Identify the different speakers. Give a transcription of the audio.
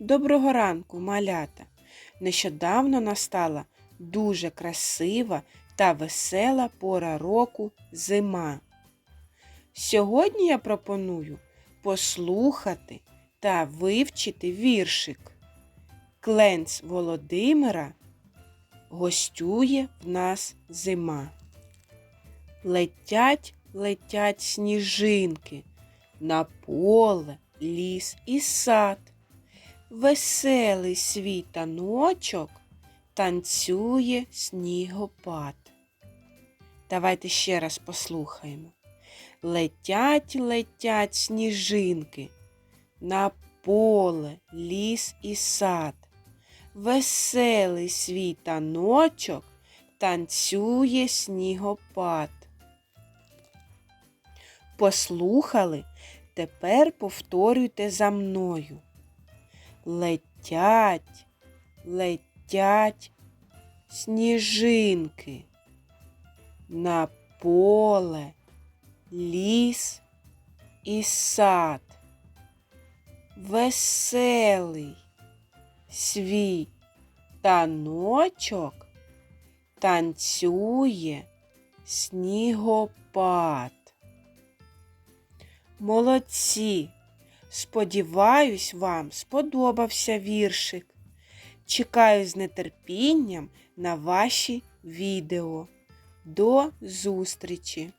Speaker 1: Доброго ранку, малята! Нещодавно настала дуже красива та весела пора року зима. Сьогодні я пропоную послухати та вивчити віршик. Кленц Володимира гостює в нас зима. Летять, летять сніжинки на поле, ліс і сад. Веселий свій таночок танцює снігопад. Давайте ще раз послухаємо. Летять, летять сніжинки на поле, ліс і сад. Веселий свій таночок танцює снігопад. Послухали? Тепер повторюйте за мною. Летять, летять сніжинки на поле, ліс і сад. Веселий свій таночок танцює снігопад. Молодці! Сподіваюсь, вам сподобався віршик. Чекаю з нетерпінням на ваші відео. До зустрічі!